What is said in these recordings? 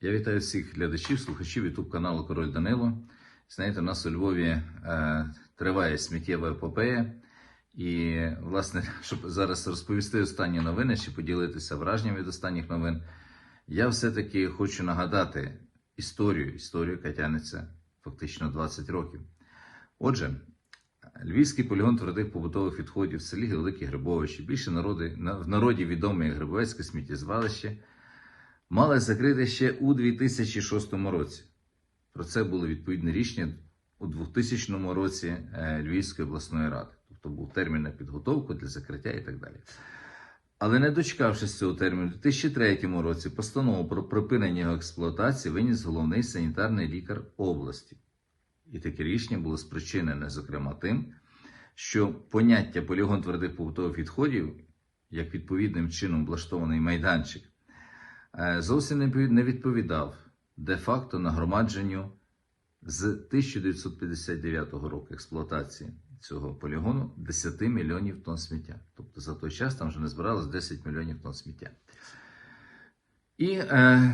Я вітаю всіх глядачів, слухачів YouTube каналу Король Данило. Знаєте, у нас у Львові е, триває сміттєва епопея. І, власне, щоб зараз розповісти останні новини чи поділитися враженням від останніх новин, я все-таки хочу нагадати історію, історію, яка тягнеться фактично 20 років. Отже, Львівський полігон твердих побутових відходів в селі Великі Грибовичі, більше народи, на- в народі відоме як Грибовецьке сміттєзвалище, мали закрити ще у 2006 році. Про це було відповідне рішення у 2000 році е, Львівської обласної ради. Тобто був термін на підготовку для закриття і так далі. Але не дочекавшись цього терміну, у 2003 році постанову про припинення його експлуатації виніс головний санітарний лікар області. І таке рішення було спричинене, зокрема, тим, що поняття полігон твердих побутових відходів, як відповідним чином влаштований майданчик, зовсім не відповідав де-факто нагромадженню з 1959 року експлуатації цього полігону 10 мільйонів тонн сміття. Тобто за той час там вже не збиралось 10 мільйонів тонн сміття. І е,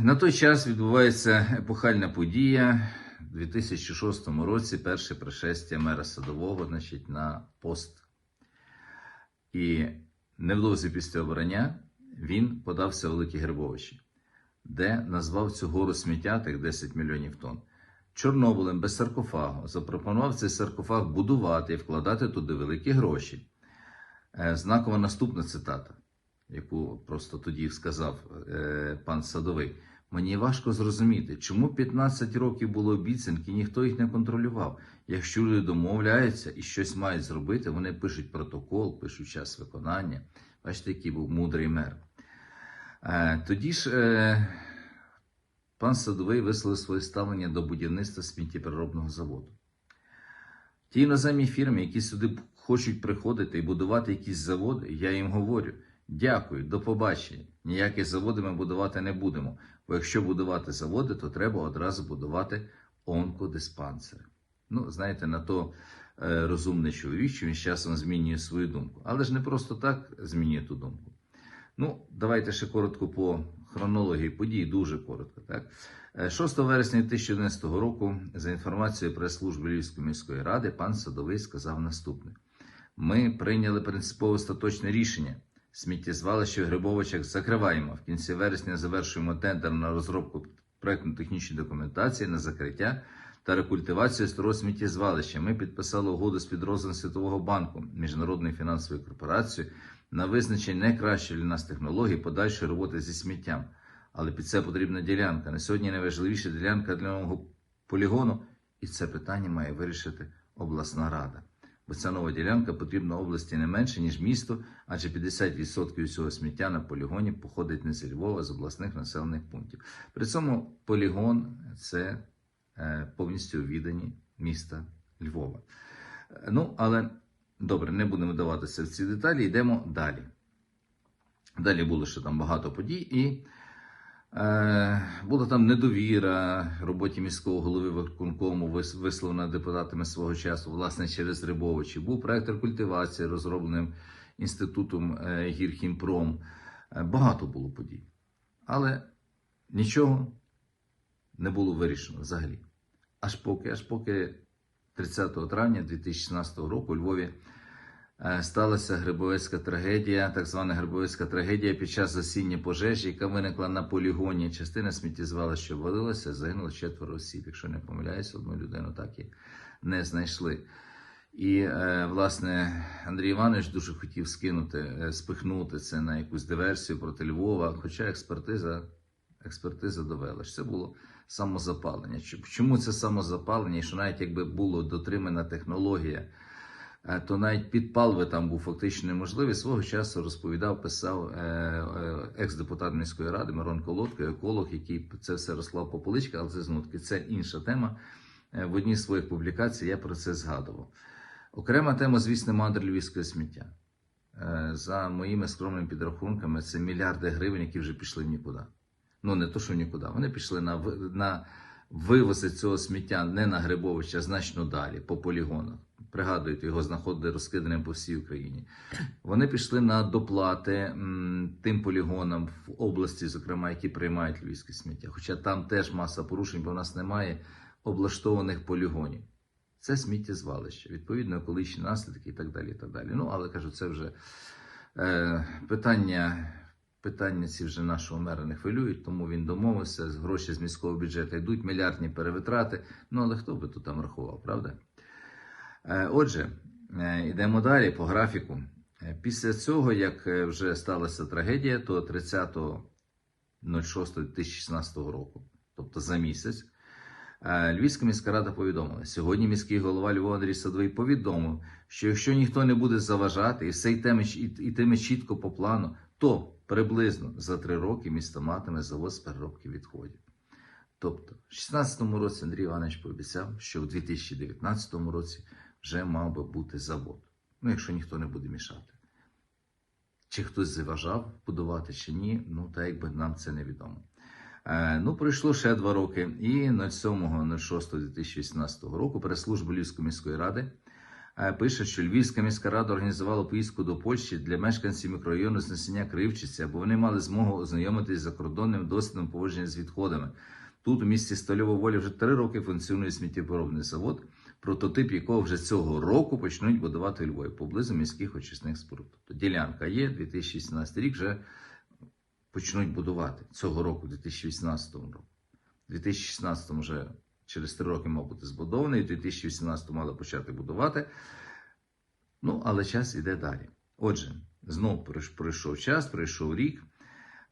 на той час відбувається епохальна подія. У 2006 році перше пришестя мера Садового значить, на пост. І невдовзі після обрання він подався у Великі Грибовичі, де назвав цю гору сміття тих 10 мільйонів тонн. Чорнобилем без саркофагу запропонував цей саркофаг будувати і вкладати туди великі гроші. Е, Знакова наступна цитата, яку просто тоді сказав е, пан Садовий. Мені важко зрозуміти, чому 15 років було обіцянки, ніхто їх не контролював. Якщо люди домовляються і щось мають зробити, вони пишуть протокол, пишуть час виконання. Бачите, який був мудрий мер. Е, Тоді ж е, пан Садовий висловив своє ставлення до будівництва сміттєпереробного заводу. Ті іноземні фірми, які сюди хочуть приходити і будувати якісь заводи, я їм говорю: дякую, до побачення. Ніякі заводи ми будувати не будемо. Бо якщо будувати заводи, то треба одразу будувати онкодиспансери. Ну, знаєте, на то е, розумний чоловік, що він з часом змінює свою думку. Але ж не просто так змінює ту думку. Ну, давайте ще коротко по хронології подій, дуже коротко. Так? Е, 6 вересня 2011 року, за інформацією прес-служби Львівської міської ради, пан Садовий сказав наступне: ми прийняли принципово остаточне рішення. Сміттєзвалище в Грибовичах закриваємо. В кінці вересня завершуємо тендер на розробку проєктно-технічної документації на закриття та рекультивацію старого сміттєзвалища. Ми підписали угоду з підрозділом Світового банку Міжнародної фінансової корпорації на визначення найкращої для нас технології подальшої роботи зі сміттям. Але під це потрібна ділянка. На сьогодні найважливіша ділянка для нового полігону, і це питання має вирішити обласна рада. Бо ця нова ділянка потрібна області не менше, ніж місто, адже 50% усього сміття на полігоні походить не з Львова, а з обласних населених пунктів. При цьому полігон це е, повністю віддані міста Львова. Е, Ну, але добре, не будемо даватися в ці деталі, йдемо далі. Далі було ще там багато подій, і е, була там недовіра роботі міського голови виконкому, вис- висловлена депутатами свого часу, власне, через Рибовичі. Був проект рекультивації, розробленим інститутом е, Гірхімпром. Е, багато було подій. Але нічого не було вирішено взагалі. Аж поки, аж поки 30 травня 2016 року у Львові е, сталася грибовецька трагедія, так звана грибовецька трагедія під час засіння пожежі, яка виникла на полігоні. Частина сміттєзвалища ввалилася, загинуло четверо осіб. Якщо не помиляюсь, одну людину так і не знайшли. І, е, власне, Андрій Іванович дуже хотів скинути, е, спихнути це на якусь диверсію проти Львова, хоча експертиза, експертиза довела, що це було самозапалення. Чому це самозапалення? Що навіть якби була дотримана технологія, е, то навіть підпал би там був фактично неможливий. Свого часу розповідав, писав е, е, екс-депутат міської ради Мирон Колодко, еколог, який це все розклав по поличках, але це знову таки це інша тема. В одній з своїх публікацій я про це згадував. Окрема тема, звісно, мандр львівського сміття. За моїми скромними підрахунками, це мільярди гривень, які вже пішли в нікуди. Ну, не то, що нікуди. Вони пішли на, на вивози цього сміття не на Грибовича, а значно далі, по полігонах. пригадуєте, його знаходили розкиданим по всій Україні. Вони пішли на доплати м, тим полігонам в області, зокрема, які приймають львівське сміття. Хоча там теж маса порушень, бо в нас немає облаштованих полігонів. Це сміттєзвалище, відповідно, екологічні наслідки і так далі. І так далі. Ну, але кажу, це вже е, питання. Питання ці вже нашого мера не хвилюють, тому він домовився. Гроші з міського бюджету йдуть, мільярдні перевитрати. Ну але хто би тут там рахував, правда? Е, Отже, е, йдемо далі по графіку. Е, Після цього, як вже сталася трагедія, то 30.06.2016 року, тобто за місяць, Львівська міська рада повідомила, сьогодні міський голова Львова Андрій Садовий повідомив, що якщо ніхто не буде заважати і все йтиме, йтиме чітко по плану, то приблизно за три роки місто матиме завод з переробки відходів. Тобто, в 2016 році Андрій Іванович пообіцяв, що в 2019 році вже мав би бути завод. Ну, якщо ніхто не буде мішати. Чи хтось заважав будувати, чи ні, ну так якби нам це невідомо. Е, ну, пройшло ще два роки, і 07.06.2018 року прес-служба Львівської міської ради пише, що Львівська міська рада організувала поїздку до Польщі для мешканців мікрорайону знесення Кривчиці, аби вони мали змогу ознайомитись з закордонним досвідом поводження з відходами. Тут у місті Стольово Волі вже три роки функціонує сміттєпоробний завод, прототип якого вже цього року почнуть будувати у Львові поблизу міських очисних споруд. Тобто ділянка є, 2018 рік вже почнуть будувати цього року, 2018 року. 2016 вже через три роки мав бути збудований, в 2018 мали почати будувати. Ну, але час іде далі. Отже, знов пройшов час, пройшов рік.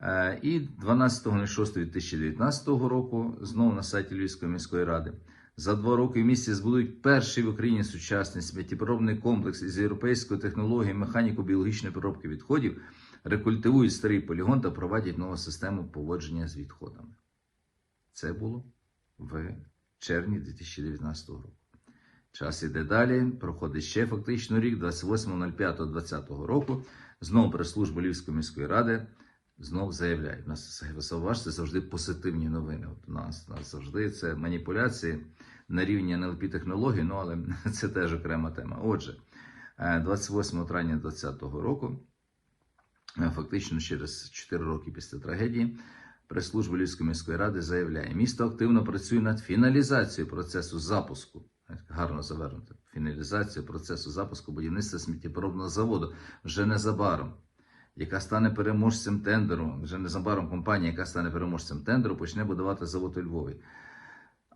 Е, І 12.06.2019 року знову на сайті Львівської міської ради за два роки в місті збудують перший в Україні сучасний сміттєпоробний комплекс із європейської технології механіко-біологічної переробки відходів, рекультивують старий полігон та проводять нову систему поводження з відходами. Це було в червні 2019 року. Час іде далі, проходить ще фактично рік, 28.05.2020 року. Знову прес-служба Львівської міської ради знов заявляє. У нас зауважте завжди позитивні новини. От у нас, у нас завжди це маніпуляції на рівні НЛП технологій, ну але це теж окрема тема. Отже, е, 28 травня 2020 року, е, фактично через 4 роки після трагедії, прес-служба Львівської міської ради заявляє, місто активно працює над фіналізацією процесу запуску. Гарно завернуто. Фіналізацію процесу запуску будівництва сміттєпоробного заводу вже незабаром яка стане переможцем тендеру. Вже незабаром компанія, яка стане переможцем тендеру, почне будувати завод у Львові.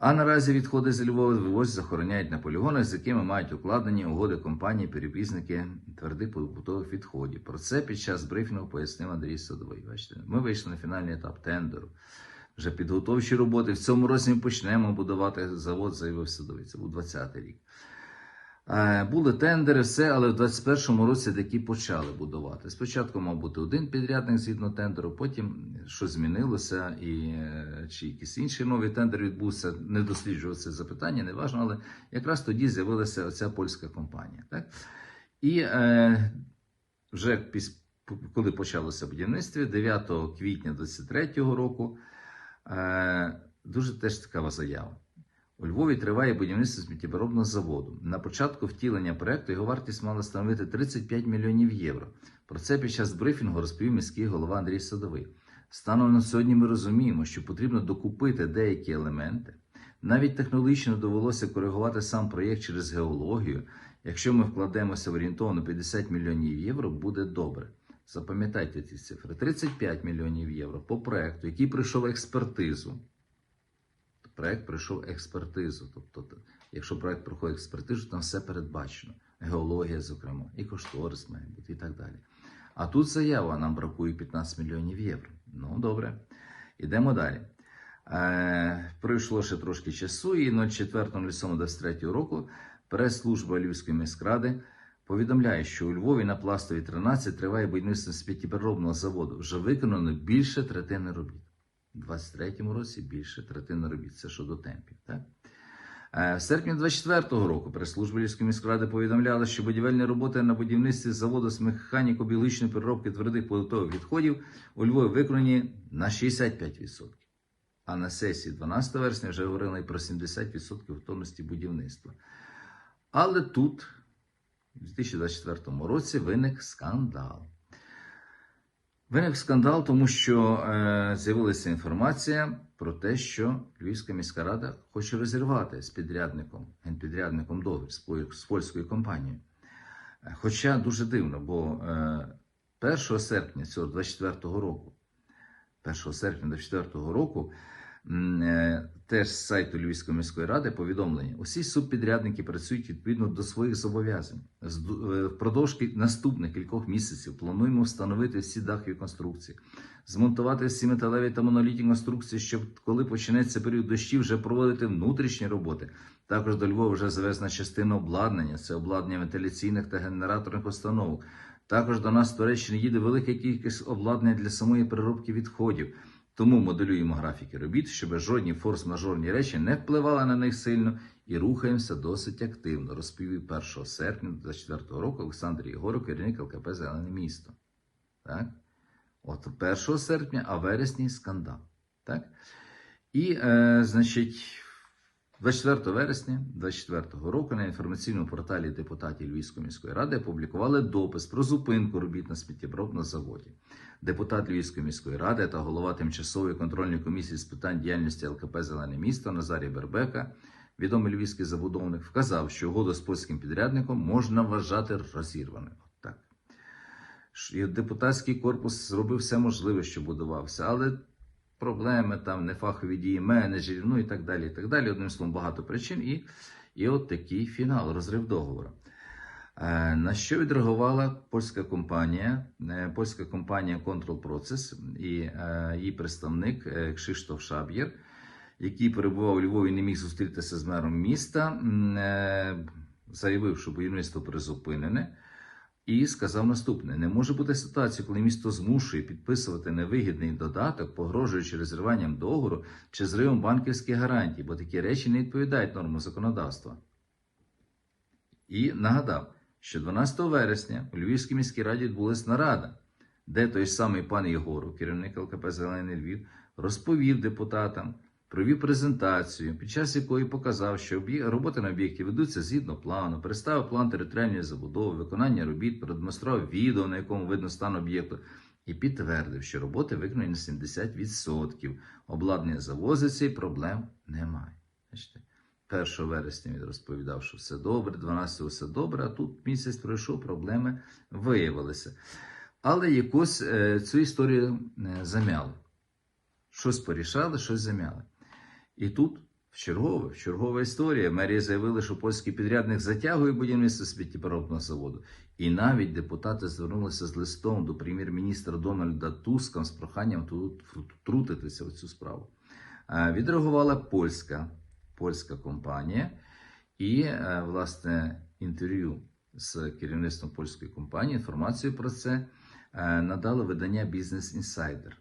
А наразі відходи з Львова вивозять, захороняють на полігонах, з якими мають укладені угоди компанії, перевізники твердих побутових відходів. Про це під час брифінгу пояснив Андрій Садовий. Бачите, ми вийшли на фінальний етап тендеру. Вже підготовчі роботи. В цьому році ми почнемо будувати завод, заявив Садовий. Це був 20-й рік. Е, Були тендери, все, але в 21-му році такі почали будувати. Спочатку мав бути один підрядник згідно тендеру, потім що змінилося, і е, чи якийсь інший новий тендер відбувся, не досліджував це запитання, не важливо, але якраз тоді з'явилася оця польська компанія. Так? І е, вже піс, коли почалося будівництво, 9 квітня 2023 року, е, дуже теж цікава заява. У Львові триває будівництво сміттєпоробного заводу. На початку втілення проекту його вартість мала становити 35 мільйонів євро. Про це під час брифінгу розповів міський голова Андрій Садовий. Станом на сьогодні ми розуміємо, що потрібно докупити деякі елементи. Навіть технологічно довелося коригувати сам проєкт через геологію. Якщо ми вкладемося в орієнтовно 50 мільйонів євро, буде добре. Запам'ятайте ці цифри: 35 мільйонів євро по проекту, який пройшов експертизу. Проект пройшов експертизу. Тобто, якщо проект проходить експертизу, там все передбачено. Геологія, зокрема, і кошторис має бути, і так далі. А тут заява, нам бракує 15 мільйонів євро. Ну, добре. Ідемо далі. Е, пройшло ще трошки часу, і 04.07.23 року прес-служба Львівської міськради повідомляє, що у Львові на пластовій 13 триває будівництво сміттєпереробного заводу. Вже виконано більше третини робіт. У 23-му році більше третини робіт. Це щодо темпів. Так? Е, В серпні 24-го року прес-служба Львівської міськради повідомляла, що будівельні роботи на будівництві заводу з механіко-біологічної переробки твердих побутових відходів у Львові виконані на 65%. А на сесії 12 вересня вже говорили про 70% готовності будівництва. Але тут, у 2024 році, виник скандал. Виник скандал, тому що е, з'явилася інформація про те, що Львівська міська рада хоче розірвати з підрядником, генпідрядником договір з, польською компанією. Е, Хоча дуже дивно, бо е, 1 серпня цього 24 року, 1 серпня 24 року, е, теж з сайту Львівської міської ради повідомлення: усі субпідрядники працюють відповідно до своїх зобов'язань. Е, Впродовж наступних кількох місяців плануємо встановити всі дахові конструкції, змонтувати всі металеві та монолітні конструкції, щоб коли почнеться період дощів, вже проводити внутрішні роботи. Також до Львова вже завезена частина обладнання, це обладнання вентиляційних та генераторних установок. Також до нас з Туреччини їде велика кількість обладнання для самої переробки відходів. Тому моделюємо графіки робіт, щоб жодні форс-мажорні речі не впливали на них сильно і рухаємося досить активно, розповів 1 серпня 2024 року Олександр Єгоров, керівник ЛКП Зелене місто. Так? От 1 серпня, а вересні скандал. Так? І, е, значить, 24 вересня 2024 року на інформаційному порталі депутатів Львівської міської ради опублікували допис про зупинку робіт на сміттєпробному заводі. Депутат Львівської міської ради та голова тимчасової контрольної комісії з питань діяльності ЛКП Зелене місто Назарій Бербека, відомий львівський забудовник, вказав, що угоду з польським підрядником можна вважати розірваною. І Депутатський корпус зробив все можливе, що будувався, але проблеми там, нефахові дії менеджерів, ну і так далі. і так далі. Одним словом, багато причин. І, і от такий фінал, розрив договору. Е, На що відреагувала польська компанія, е, польська компанія Control Process і е, її представник Кшиштоф Шаб'єр, який перебував у Львові не міг зустрітися з мером міста, заявив, що будівництво призупинене. І сказав наступне: не може бути ситуації, коли місто змушує підписувати невигідний додаток, погрожуючи розриванням договору чи зривом банківських гарантій, бо такі речі не відповідають нормам законодавства. І нагадав, що 12 вересня у Львівській міській раді відбулася нарада, де той самий пан Єгоров, керівник ЛКП Зелений Львів, розповів депутатам, провів презентацію, під час якої показав, що роботи на об'єкті ведуться згідно плану, представив план територіальної забудови, виконання робіт, продемонстрував відео, на якому видно стан об'єкту, і підтвердив, що роботи виконані на 70%. Обладнання завозиться і проблем немає. Бачите? 1 вересня він розповідав, що все добре, 12 все добре, а тут місяць пройшов, проблеми виявилися. Але якось е, цю історію е, замяли. Щось порішали, щось замяли. І тут чергове, чергова історія. Мерія заявила, що польський підрядник затягує будівництво сміттєпереробного заводу. І навіть депутати звернулися з листом до прем'єр-міністра Дональда Туска з проханням тут втрутитися в цю справу. Е, Відреагувала польська, польська компанія, і, е, власне, інтерв'ю з керівництвом польської компанії, інформацію про це е, надало видання Business Insider.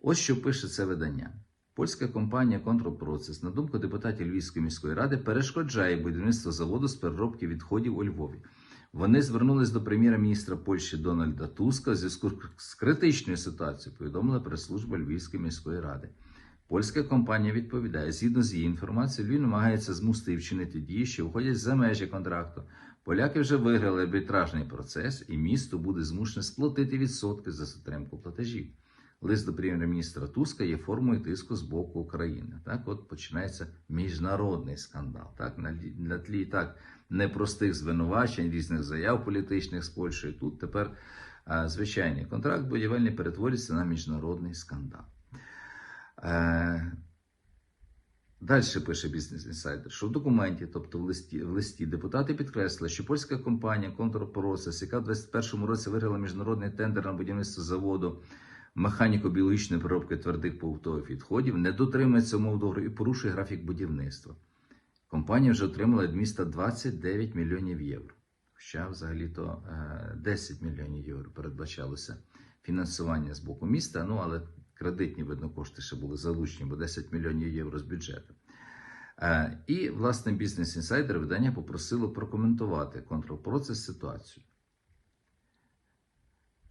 Ось що пише це видання. Польська компанія Process, на думку депутатів Львівської міської ради, перешкоджає будівництво заводу з переробки відходів у Львові. Вони звернулись до прем'єра-міністра Польщі Дональда Туска в зв'язку з критичною ситуацією, повідомила прес-служба Львівської міської ради. Польська компанія відповідає, згідно з її інформацією, Львів намагається змусити і вчинити дії, що виходять за межі контракту. Поляки вже виграли арбітражний процес, і місто буде змушене сплатити відсотки за затримку платежів. Лист до прем'єр-міністра Туска є формою тиску з боку України. Так, от починається міжнародний скандал. Так, на, тлі так непростих звинувачень, різних заяв політичних з Польщею. Тут тепер а, звичайний контракт будівельний перетворюється на міжнародний скандал. Е, Далі пише Business Insider, що в документі, тобто в листі, в листі депутати підкреслили, що польська компанія Process, яка в 2021 році виграла міжнародний тендер на будівництво заводу механіко-біологічної переробки твердих побутових відходів, не дотримується умов договору і порушує графік будівництва. Компанія вже отримала від міста 29 мільйонів євро. Хоча взагалі-то е, 10 мільйонів євро передбачалося фінансування з боку міста, ну але кредитні, видно, кошти ще були залучені, бо 10 мільйонів євро з бюджету. Е, І, власне, бізнес інсайдер видання попросило прокоментувати контрол-процес ситуацію.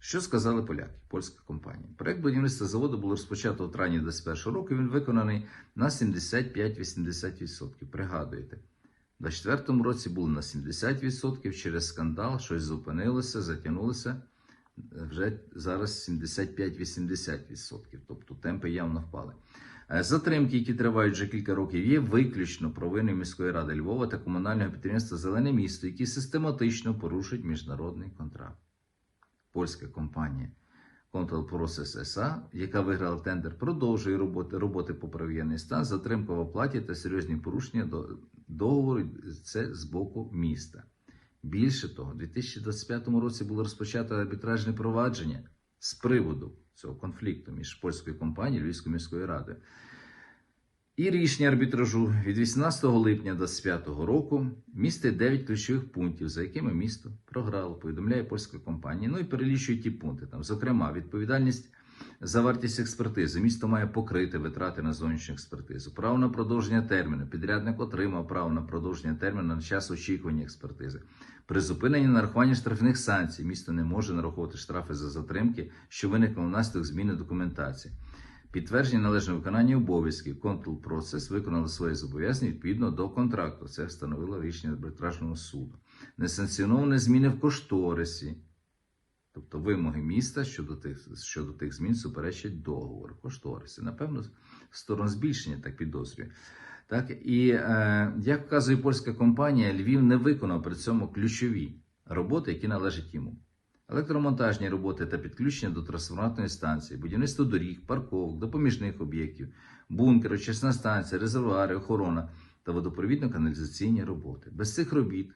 Що сказали поляки, польська компанія? Проект будівництва заводу було розпочато у травні 2021 року. Він виконаний на 75-80%. Пригадуєте, У 2024 році було на 70%, через скандал щось зупинилося, затягнулося. Вже зараз 75-80%, тобто темпи явно впали. Е, Затримки, які тривають вже кілька років, є виключно провиною міської ради Львова та комунального підприємства Зелене місто, які систематично порушують міжнародний контракт. Польська компанія Control Process SA, яка виграла тендер, продовжує роботи, роботи по воєнний стан, затримка в оплаті та серйозні порушення до договору це з боку міста. Більше того, у 2025 році було розпочато арбітражне провадження з приводу цього конфлікту між польською компанією і Львівською міською радою. І рішення арбітражу від 18 липня 2025 року містить 9 ключових пунктів, за якими місто програло, повідомляє польська компанія. Ну і перелічує ті пункти. Там, зокрема, відповідальність за вартість експертизи. Місто має покрити витрати на зовнішню експертизу. Право на продовження терміну. Підрядник отримав право на продовження терміну на час очікування експертизи. При зупиненні нарахування штрафних санкцій місто не може нараховувати штрафи за затримки, що виникли внаслідок зміни документації. Підтвердження належного виконання обов'язків Control Process виконали свої зобов'язання відповідно до контракту. Це встановило рішення арбітражного суду. Несанкціоновані зміни в кошторисі, тобто вимоги міста щодо тих, щодо тих змін суперечать договору. Кошториси. Напевно, в сторону збільшення так підозрює. Так, і е, як вказує польська компанія, Львів не виконав при цьому ключові роботи, які належать йому. Електромонтажні роботи та підключення до трансформаторної станції, будівництво доріг, парковок, допоміжних об'єктів, бункер, очисна станція, резервуари, охорона та водопровідно-каналізаційні роботи. Без цих робіт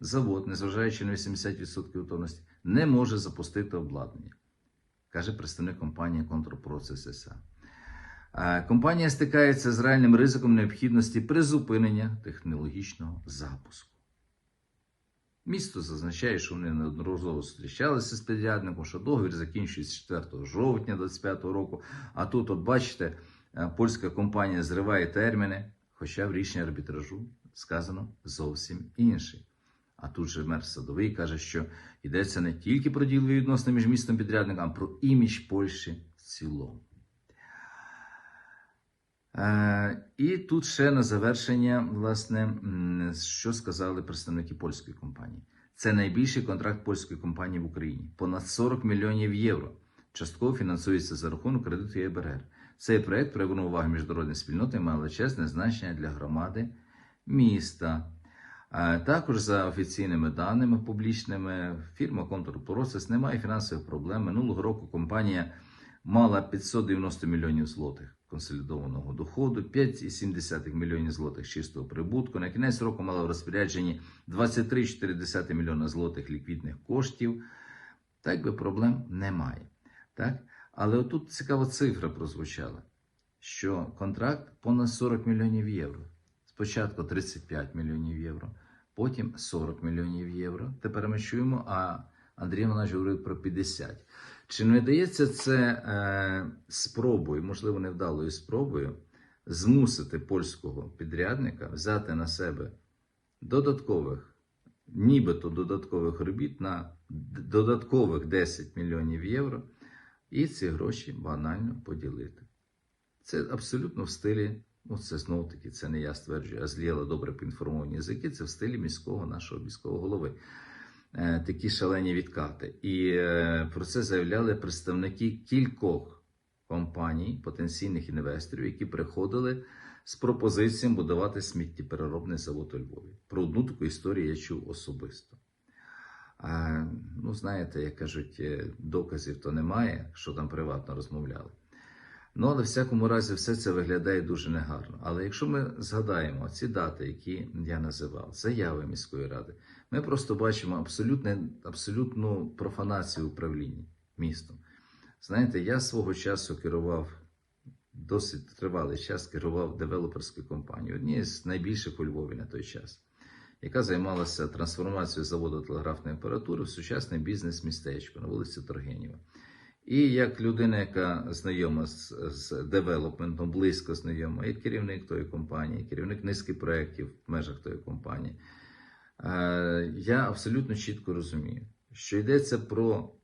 завод, незважаючи на 80% готовності, не може запустити обладнання, каже представник компанії SA. Е, Компанія стикається з реальним ризиком необхідності призупинення технологічного запуску. Місто зазначає, що вони неодноразово зустрічалися з підрядником, що договір закінчується 4 жовтня 2025 року. А тут, от бачите, е, польська компанія зриває терміни, хоча в рішенні арбітражу сказано зовсім інше. А тут же мер Садовий каже, що йдеться не тільки про ділові відносини між містом підрядником, а про імідж Польщі в цілому. Е, і тут ще на завершення, власне, що сказали представники польської компанії. Це найбільший контракт польської компанії в Україні понад 40 мільйонів євро. Частково фінансується за рахунок кредиту ЄБРР. Цей проект привернув увагу міжнародної спільноти і має величезне значення для громади міста. Е, Також за офіційними даними публічними, фірма Process не має фінансових проблем. Минулого року компанія мала 590 мільйонів злотих консолідованого доходу, 5,7 мільйонів злотих чистого прибутку. На кінець року мала в розпорядженні 23,4 мільйона злотих ліквідних коштів. Так би проблем немає. Так? Але отут цікава цифра прозвучала, що контракт понад 40 мільйонів євро. Спочатку 35 мільйонів євро, потім 40 мільйонів євро. Тепер ми чуємо, а Андрій Іванович говорив про 50. Чи не дається це е, спробою, можливо, невдалою спробою, змусити польського підрядника взяти на себе додаткових, нібито додаткових робіт на додаткових 10 мільйонів євро і ці гроші банально поділити? Це абсолютно в стилі, ну це знову таки, це не я стверджую, а зліяли добре поінформовані язики, це в стилі міського нашого міського голови. Е, такі шалені відкати. І е, про це заявляли представники кількох компаній, потенційних інвесторів, які приходили з пропозиціями будувати сміттєпереробний завод у Львові. Про одну таку історію я чув особисто. Ну, знаєте, як кажуть, е, доказів то немає, що там приватно розмовляли. Ну, але в всякому разі, все це виглядає дуже негарно. Але якщо ми згадаємо ці дати, які я називав, заяви міської ради, ми просто бачимо абсолютне, абсолютну профанацію управління містом. Знаєте, я свого часу керував досить тривалий час, керував девелоперською компанією, однією з найбільших у Львові на той час, яка займалася трансформацією заводу телеграфної апаратури в сучасний бізнес-містечко на вулиці Торгенєва. І як людина, яка знайома з, з девелопментом, близько знайома, і керівник тої компанії, керівник низки проєктів в межах тої компанії, е, я абсолютно чітко розумію, що йдеться про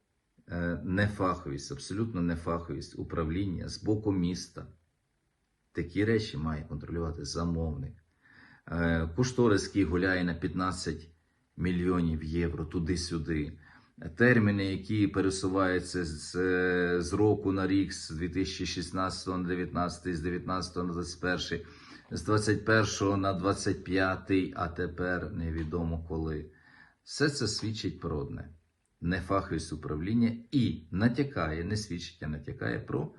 е, нефаховість, абсолютно нефаховість управління з боку міста. Такі речі має контролювати замовник. Е, Кошторис, який гуляє на 15 мільйонів євро туди-сюди. Терміни, які пересуваються з, з року на рік, з 2016 на 19, з 19 на 21, з 21 на 25, а тепер невідомо коли. Все це свідчить про одне: нефаховість управління і натякає, не свідчить, а натякає про,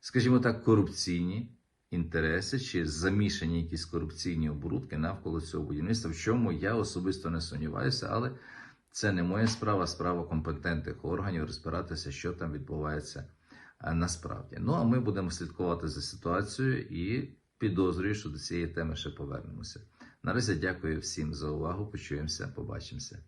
скажімо так, корупційні інтереси чи замішані якісь корупційні оборудки навколо цього будівництва, в чому я особисто не сумніваюся, але це не моя справа, справа компетентних органів розбиратися, що там відбувається е, насправді. Ну а ми будемо слідкувати за ситуацією і підозрюю, що до цієї теми ще повернемося. Наразі дякую всім за увагу. Почуємося, побачимося.